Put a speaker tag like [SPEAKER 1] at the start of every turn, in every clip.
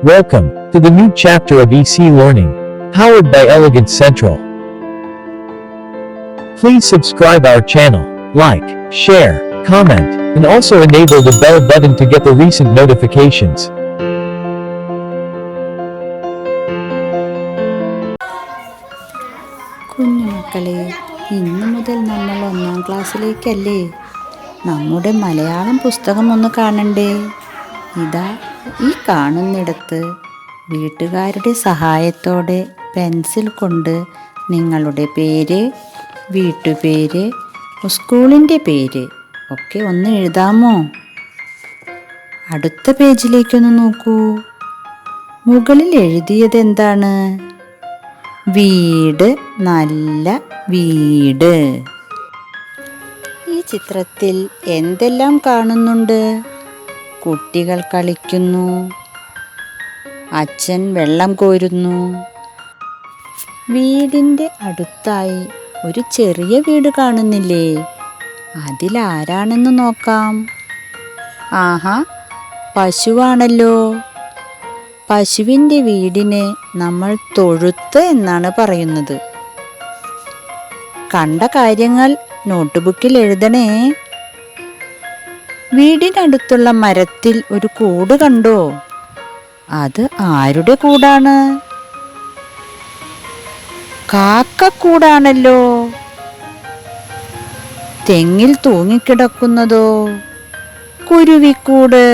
[SPEAKER 1] Welcome to the new chapter of EC Learning, powered by Elegant Central. Please subscribe our channel, like, share, comment, and also enable the bell button to get the recent notifications.
[SPEAKER 2] കുഞ്ഞുമക്കളെ ഇന്നു മുതൽ നമ്മൾ ഒന്നാം ക്ലാസ്സിലേക്കല്ലേ നമ്മുടെ മലയാളം പുസ്തകം ഒന്ന് കാണണ്ടേ ഇതാ ഈ കാണുന്നിടത്ത് വീട്ടുകാരുടെ സഹായത്തോടെ പെൻസിൽ കൊണ്ട് നിങ്ങളുടെ പേര് വീട്ടുപേര് സ്കൂളിന്റെ പേര് ഒക്കെ ഒന്ന് എഴുതാമോ? അടുത്ത പേജിലേക്കൊന്ന് നോക്കൂ. മുകളിൽ എഴുതിയത് എന്താണ്? വീട് നല്ല വീട്. ഈ ചിത്രത്തിൽ എന്തെല്ലാം കാണുന്നുണ്ട്? കുട്ടികൾ കളിക്കുന്നു. അച്ഛൻ വെള്ളം കോരുന്നു. വീടിന്റെ അടുത്തായി ഒരു ചെറിയ വീട് കാണുന്നില്ലേ? അതിലാരാണെന്ന് നോക്കാം. ആഹാ പശുവാണല്ലോ. പശുവിന്റെ വീടിനെ നമ്മൾ തൊഴുത്ത് എന്നാണ് പറയുന്നത്. കണ്ട കാര്യങ്ങൾ നോട്ട്ബുക്കിൽ എഴുതണേ. വീടിനടുത്തുള്ള മരത്തിൽ ഒരു കൂട് കണ്ടോ? അത് ആരുടെ കൂടാണ്? കാക്കക്കൂടാണല്ലോ. തെങ്ങിൽ തൂങ്ങിക്കിടക്കുന്നതോ? കുരുവിക്കൂട്.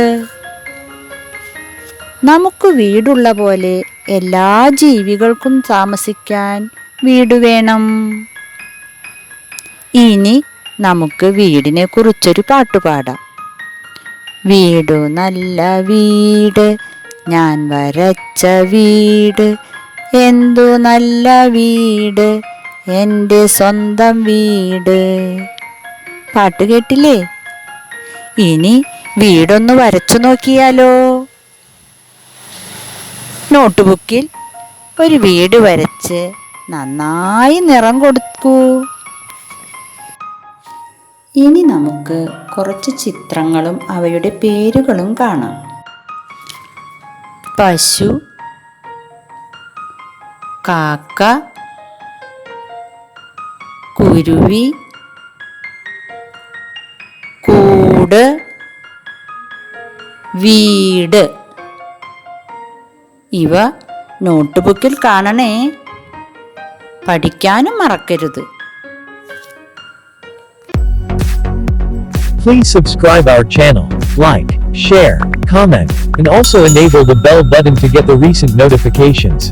[SPEAKER 2] നമുക്ക് വീടുള്ള പോലെ എല്ലാ ജീവികൾക്കും താമസിക്കാൻ വീട് വേണം. ഇനി നമുക്ക് വീടിനെ കുറിച്ചൊരു പാട്ട് പാടാം. വീടു നല്ല വീട്. ഞാൻ വരച്ച വീട്. എന്തു നല്ല വീട്. എന്റെ സ്വന്തം വീട്. പാട്ട് കേട്ടില്ലേ? ഇനി വീടൊന്ന് വരച്ചു നോക്കിയാലോ? നോട്ട്ബുക്കിൽ ഒരു വീട് വരച്ച് നന്നായി നിറം കൊടുക്കൂ. ഇനി നമുക്ക് കുറച്ച് ചിത്രങ്ങളും അവയുടെ പേരുകളും കാണാം. പശു കാക്ക കുരുവി കൂട് വീട്. ഇവ നോട്ട്ബുക്കിൽ കാണണേ. പഠിക്കാനും മറക്കരുത്.
[SPEAKER 1] Please subscribe our channel, like, share, comment, and also enable the bell button to get the recent notifications.